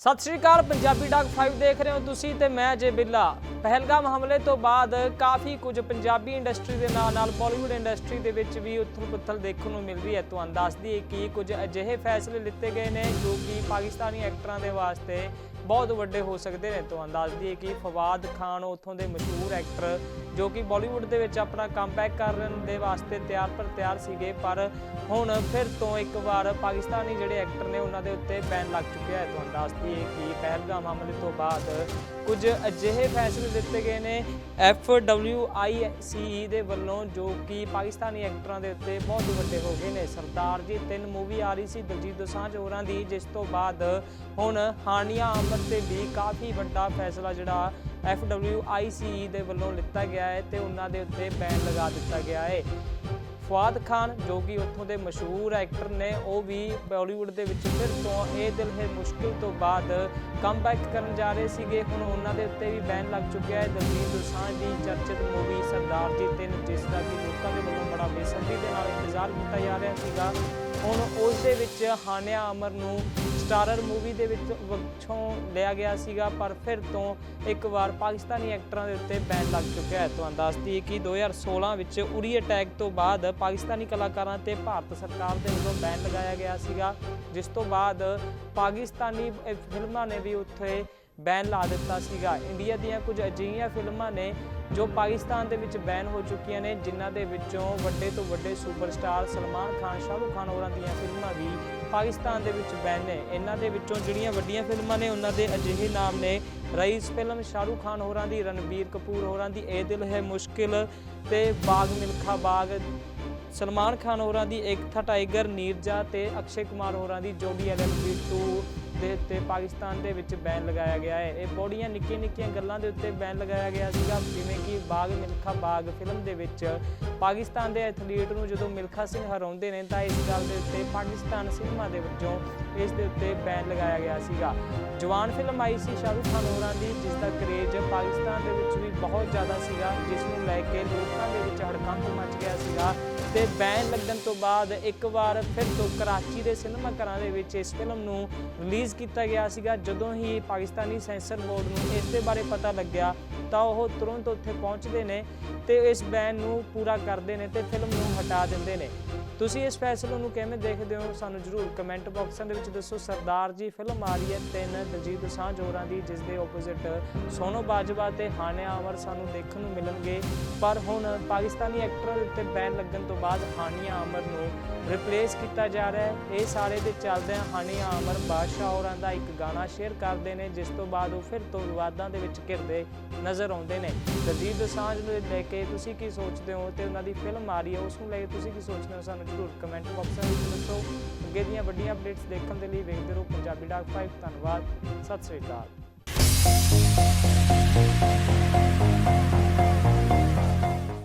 ਸਤਿ ਸ਼੍ਰੀ ਅਕਾਲ, ਪੰਜਾਬੀ ਡਾਕ 5 ਦੇਖ ਰਹੇ ਹੋ ਤੁਸੀਂ ਤੇ ਮੈਂ ਜੇ ਬਿੱਲਾ। ਪਹਿਲਗਾਮ ਹਮਲੇ ਤੋਂ ਬਾਅਦ ਕਾਫੀ ਕੁਝ ਪੰਜਾਬੀ ਇੰਡਸਟਰੀ ਦੇ ਨਾਲ ਨਾਲ ਬਾਲੀਵੁੱਡ ਇੰਡਸਟਰੀ ਦੇ ਵਿੱਚ ਵੀ ਉਥਲ-ਪੁਥਲ ਦੇਖਣ ਨੂੰ ਮਿਲ ਰਹੀ ਹੈ। ਤੁਹਾਨੂੰ ਦੱਸ ਦਈਏ ਕਿ ਕੁਝ ਅਜਿਹੇ ਫੈਸਲੇ ਲਿੱਤੇ ਗਏ ਨੇ ਜੋ ਕਿ ਪਾਕਿਸਤਾਨੀ ਐਕਟਰਾਂ ਦੇ ਵਾਸਤੇ ਬਹੁਤ ਵੱਡੇ ਹੋ ਸਕਦੇ ਨੇ। ਤੁਹਾਨੂੰ ਦੱਸ ਦਈਏ ਕਿ ਫਵਾਦ ਖਾਨ ਉਥੋਂ ਦੇ ਮਸ਼ਹੂਰ ਐਕਟਰ ਜੋ ਕਿ ਬਾਲੀਵੁੱਡ ਦੇ ਵਿੱਚ ਆਪਣਾ ਕਮਬੈਕ ਕਰਨ ਦੇ ਵਾਸਤੇ ਤਿਆਰ ਪਰ ਤਿਆਰ ਸੀਗੇ, ਪਰ ਹੁਣ ਫਿਰ ਤੋਂ ਇੱਕ ਵਾਰ ਪਾਕਿਸਤਾਨੀ ਜਿਹੜੇ ਐਕਟਰ ਨੇ ਉਹਨਾਂ ਦੇ ਉੱਤੇ ਬੈਨ ਲੱਗ ਚੁੱਕਿਆ ਹੈ। ਤੁਹਾਨੂੰ ਦੱਸ ਦਈਏ ਕਿ ਪਹਿਲਗਾਮ ਹਮਲੇ ਤੋਂ ਬਾਅਦ ਕੁਝ ਅਜਿਹੇ ਫੈਸਲੇ ਦਿੱਤੇ ਗਏ ਨੇ ਐੱਫ ਡਬਲਿਊ ਆਈ ਸੀ ਈ ਦੇ ਵੱਲੋਂ ਜੋ ਕਿ ਪਾਕਿਸਤਾਨੀ ਐਕਟਰਾਂ ਦੇ ਉੱਤੇ ਬਹੁਤ ਵੱਡੇ ਹੋ ਗਏ ਨੇ। ਸਰਦਾਰ ਜੀ, ਤਿੰਨ ਮੂਵੀ ਆ ਰਹੀ ਸੀ ਦਲਜੀਤ ਦੋਸਾਂਝ ਹੋਰਾਂ ਦੀ, ਜਿਸ ਤੋਂ ਬਾਅਦ ਹੁਣ ਹਾਨੀਆ ਅਮਰ ਤੇ ਵੀ ਕਾਫੀ ਵੱਡਾ ਫੈਸਲਾ ਜਿਹੜਾ ਐੱਫ ਡਬਲਿਊ ਆਈ ਸੀ ਈ ਦੇ ਵੱਲੋਂ ਲਿੱਤਾ ਗਿਆ ਹੈ ਤੇ ਉਹਨਾਂ ਦੇ ਉੱਤੇ ਬੈਨ ਲਗਾ ਦਿੱਤਾ ਗਿਆ ਹੈ। ਫਵਾਦ ਖਾਨ, ਜੋ ਕਿ ਉੱਥੋਂ ਦੇ ਮਸ਼ਹੂਰ ਐਕਟਰ ਨੇ, ਉਹ ਵੀ ਬਾਲੀਵੁੱਡ ਦੇ ਵਿੱਚ ਫਿਰ ਤੋਂ ਇਹ ਦਿਲ ਹੈ ਮੁਸ਼ਕਿਲ ਤੋਂ ਬਾਅਦ ਕਮਬੈਕ ਕਰਨ ਜਾ ਰਹੇ ਸੀਗੇ। ਹੁਣ ਉਹਨਾਂ ਦੇ ਉੱਤੇ ਵੀ ਬੈਨ ਲੱਗ ਚੁੱਕਿਆ ਹੈ। ਦਲਜੀਤ ਦੋਸਾਂਝ ਦੀ ਚਰਚਿਤ ਮੂਵੀ ਸਰਦਾਰ ਜੀ ਤਿੰਨ ਜਿਸ ਦਾ ਕਿ ਲੋਕਾਂ ਦੇ ਵੱਲੋਂ ਬੜਾ ਬੇਸਬਰੀ ਦੇ ਨਾਲ ਇੰਤਜ਼ਾਰ ਕੀਤਾ ਜਾ ਰਿਹਾ ਸੀਗਾ। ਹੁਣ ਉਸ ਦੇ ਵਿੱਚ ਹਾਨਿਆ ਅਮਰ ਨੂੰ ਸਟਾਰਰ ਮੂਵੀ ਦੇ ਵਿੱਚ ਵਿੱਚੋਂ ਲਿਆ ਗਿਆ ਸੀਗਾ, ਪਰ ਫਿਰ ਤੋਂ ਇੱਕ ਵਾਰ ਪਾਕਿਸਤਾਨੀ ਐਕਟਰਾਂ ਦੇ ਉੱਤੇ ਬੈਨ ਲੱਗ ਚੁੱਕਿਆ ਹੈ। ਤੁਹਾਨੂੰ ਦੱਸ ਦਈਏ ਕਿ 2016 ਵਿੱਚ ਉਰੀ ਅਟੈਕ ਤੋਂ ਬਾਅਦ ਪਾਕਿਸਤਾਨੀ ਕਲਾਕਾਰਾਂ ਤੇ ਭਾਰਤ ਸਰਕਾਰ ਦੇ ਵੱਲੋਂ ਬੈਨ ਲਗਾਇਆ ਗਿਆ ਸੀਗਾ, ਜਿਸ ਤੋਂ ਬਾਅਦ ਪਾਕਿਸਤਾਨੀ ਫਿਲਮਾਂ ਨੇ ਵੀ ਉੱਥੇ ਬੈਨ ਲਾ ਦਿੱਤਾ ਸੀਗਾ। ਇੰਡੀਆ ਦੀਆਂ ਕੁਝ ਅਜਿਹੀਆਂ ਫਿਲਮਾਂ ਨੇ ਜੋ ਪਾਕਿਸਤਾਨ ਦੇ ਵਿੱਚ ਬੈਨ ਹੋ ਚੁੱਕੀਆਂ ਨੇ, ਜਿਨ੍ਹਾਂ ਦੇ ਵਿੱਚੋਂ ਵੱਡੇ ਤੋਂ ਵੱਡੇ ਸੁਪਰਸਟਾਰ ਸਲਮਾਨ ਖਾਨ, ਸ਼ਾਹਰੁਖ ਖਾਨ ਹੋਰਾਂ ਦੀਆਂ ਫਿਲਮਾਂ ਵੀ ਪਾਕਿਸਤਾਨ ਦੇ ਵਿੱਚ ਬੈਨ ਨੇ। ਇਹਨਾਂ ਦੇ ਵਿੱਚੋਂ ਜਿਹੜੀਆਂ ਵੱਡੀਆਂ ਫਿਲਮਾਂ ਨੇ, ਉਹਨਾਂ ਦੇ ਅਜਿਹੇ ਨਾਮ ਨੇ ਰਈਸ ਫਿਲਮ, ਸ਼ਾਹਰੁਖ ਖਾਨ ਹੋਰਾਂ ਦੀ, ਰਣਬੀਰ ਕਪੂਰ ਹੋਰਾਂ ਦੀ ਇਹ ਦਿਲ ਹੈ ਮੁਸ਼ਕਿਲ ਤੇ ਬਾਗ ਮਿਲਖਾ ਬਾਗ, ਸਲਮਾਨ ਖਾਨ ਹੋਰਾਂ ਦੀ ਏਕਥਾ ਟਾਈਗਰ, ਨੀਰਜਾ ਤੇ ਅਕਸ਼ੇ ਕੁਮਾਰ ਹੋਰਾਂ ਦੀ ਜੋਡੀ ਐਲਐਲਬੀ 2 ਦੇ ਉੱਤੇ ਪਾਕਿਸਤਾਨ ਦੇ ਵਿੱਚ ਬੈਨ ਲਗਾਇਆ ਗਿਆ ਹੈ। ਇਹ ਬੋੜੀਆਂ ਨਿੱਕੀਆਂ ਨਿੱਕੀਆਂ ਗੱਲਾਂ ਦੇ ਉੱਤੇ ਬੈਨ ਲਗਾਇਆ ਗਿਆ ਸੀਗਾ, ਜਿਵੇਂ ਕਿ ਬਾਗ, ਮਿਲਖਾ ਬਾਗ ਫਿਲਮ ਦੇ ਵਿੱਚ। ਪਾਕਿਸਤਾਨ ਦੇ ਐਥਲੀਟ ਨੂੰ ਜਦੋਂ ਮਿਲਖਾ ਸਿੰਘ ਹਰਾਉਂਦੇ ਨੇ, ਤਾਂ ਇਸ ਗੱਲ ਦੇ ਉੱਤੇ ਪਾਕਿਸਤਾਨ ਸਿਨੇਮਾ ਦੇ ਵਿੱਚੋਂ ਇਸ ਦੇ ਉੱਤੇ ਬੈਨ ਲਗਾਇਆ ਗਿਆ ਸੀਗਾ। ਜਵਾਨ ਫਿਲਮ ਆਈ ਸੀ ਸ਼ਾਹਰੁਖ ਖਾਨ ਹੋਰਾਂ ਦੀ, ਜਿਸ ਦਾ ਕਰੇਜ ਪਾਕਿਸਤਾਨ ਦੇ ਵਿੱਚ ਵੀ ਬਹੁਤ ਜ਼ਿਆਦਾ ਸੀਗਾ, ਜਿਸ ਨੂੰ ਲੈ ਕੇ ਲੋਕਾਂ ਦੇ ਵਿੱਚ ਹੜਕੰਪ ਮਚ ਗਿਆ ਸੀਗਾ। ਤੇ ਬੈਨ ਲੱਗਣ ਤੋਂ ਬਾਅਦ ਇੱਕ ਵਾਰ ਫਿਰ ਤੋਂ ਕਰਾਚੀ ਦੇ ਸਿਨੇਮਾ ਘਰਾਂ ਦੇ ਵਿੱਚ ਇਸ ਫਿਲਮ ਨੂੰ ਰਿਲੀਜ਼ ਕੀਤਾ ਗਿਆ ਸੀਗਾ। ਜਦੋਂ ਹੀ ਪਾਕਿਸਤਾਨੀ ਸੈਂਸਰ ਬੋਰਡ ਨੂੰ ਇਸ ਦੇ ਬਾਰੇ ਪਤਾ ਲੱਗਿਆ, ਤਾਂ ਉਹ ਤੁਰੰਤ ਉੱਥੇ ਪਹੁੰਚਦੇ ਨੇ ਤੇ ਇਸ ਬੈਨ ਨੂੰ ਪੂਰਾ ਕਰਦੇ ਨੇ ਤੇ ਫਿਲਮ ਨੂੰ ਹਟਾ ਦਿੰਦੇ ਨੇ। ਤੁਸੀਂ ਇਸ ਫੈਸਲੇ ਨੂੰ ਕਿਵੇਂ ਦੇਖਦੇ ਹੋ? ਸਾਨੂੰ ਜਰੂਰ ਕਮੈਂਟ ਬਾਕਸਾਂ ਦੇ ਵਿੱਚ ਦੱਸੋ। ਸਰਦਾਰ ਜੀ, ਫਿਲਮ ਆ ਰਹੀ ਹੈ ਤਿੰਨ ਦਲਜੀਤ ਦੋਸਾਂਝ ਹੋਰਾਂ ਦੀ, ਜਿਸ ਦੇ ਆਪੋਜ਼ਿਟ ਸੋਨੋ ਬਾਜਵਾ ਤੇ ਹਾਨਿਆ ਅਮਰ ਸਾਨੂੰ ਦੇਖਣ ਨੂੰ ਮਿਲਣਗੇ। ਪਰ ਹੁਣ ਪਾਕਿਸਤਾਨੀ ਐਕਟਰਾਂ ਦੇ ਉੱਤੇ ਬੈਨ ਲੱਗਣ ਤੋਂ ਬਾਅਦ ਹਾਨੀਆ ਅਮਰ ਨੂੰ ਰਿਪਲੇਸ ਕੀਤਾ ਜਾ ਰਿਹਾ ਹੈ। ਇਹ ਸਾਰੇ ਦੇ ਚੱਲਦਿਆਂ ਹਾਨੀਆ ਅਮਰ ਬਾਦਸ਼ਾਹ ਹੋਰਾਂ ਦਾ ਇੱਕ ਗਾਣਾ ਸ਼ੇਅਰ ਕਰਦੇ ਨੇ, ਜਿਸ ਤੋਂ ਬਾਅਦ ਉਹ ਫਿਰ ਤੋਂ ਵਿਵਾਦਾਂ ਦੇ ਵਿੱਚ ਘਿਰਦੇ ਨਜ਼ਰ ਆਉਂਦੇ ਨੇ। ਦਲਜੀਤ ਦੋਸਾਂਝ ਨੂੰ ਲੈ ਕੇ ਤੁਸੀਂ ਕੀ ਸੋਚਦੇ ਹੋ ਤੇ ਉਹਨਾਂ ਦੀ ਫਿਲਮ ਆ ਰਹੀ ਹੈ। ਉਸ ਨੂੰ ਲੈ ਕੇ ਤੁਸੀਂ ਕੀ ਸੋਚਦੇ ਹੋ? ਸਾਨੂੰ ਜਰੂਰ ਕਮੈਂਟ ਬਾਕਸਾਂ ਵਿੱਚ ਦੱਸੋ। ਅੱਗੇ ਦੀਆਂ ਵੱਡੀਆਂ ਅਪਡੇਟਸ ਦੇਖਣ ਦੇ ਲਈ ਵੇਖਦੇ ਰਹੋ ਪੰਜਾਬੀ ਡਾਕ 5 ਧੰਨਵਾਦ। ਸਤਿ ਸ੍ਰੀ ਅਕਾਲ।